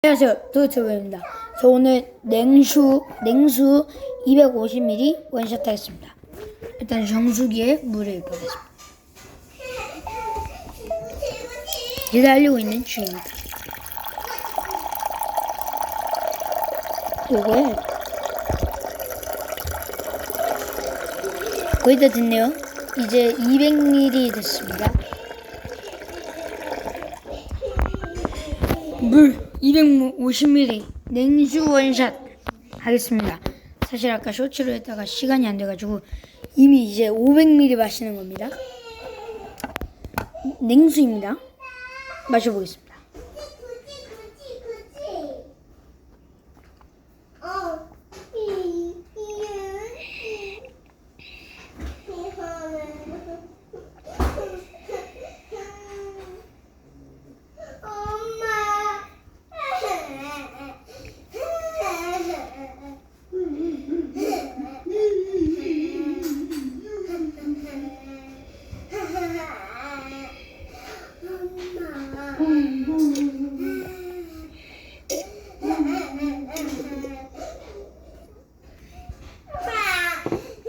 안녕하세요. 도트브입니다. 저 오늘 냉수, 냉수 250ml 원샷 하겠습니다. 일단 정수기에 물을 부겠습니다. 기다리고 있는 중입니다. 요거에 거의 다 됐네요. 이제 200ml 됐습니다. 물 250ml 냉수 원샷 하겠습니다. 사실 아까 쇼츠로 했다가 시간이 안 돼가지고 이미 이제 500ml 마시는 겁니다. 냉수입니다. 마셔보겠습니다.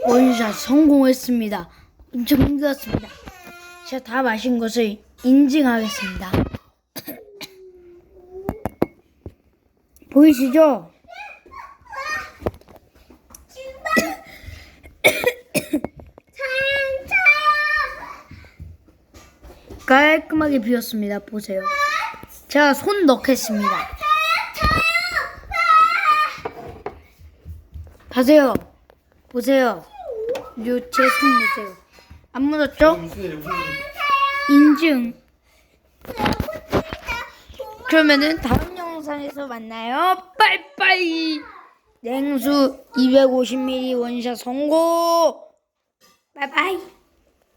원샷 성공했습니다. 엄청 힘들었습니다. 제가 다 마신 것을 인증하겠습니다. 보이시죠? 깔끔하게 비웠습니다. 보세요. 제가 손 넣겠습니다. 보세요. 요제 손 보세요. 안 묻었죠? 인증. 그러면은 다음 영상에서 만나요. 빠이빠이. 냉수 250ml 원샷 성공. 빠이빠이.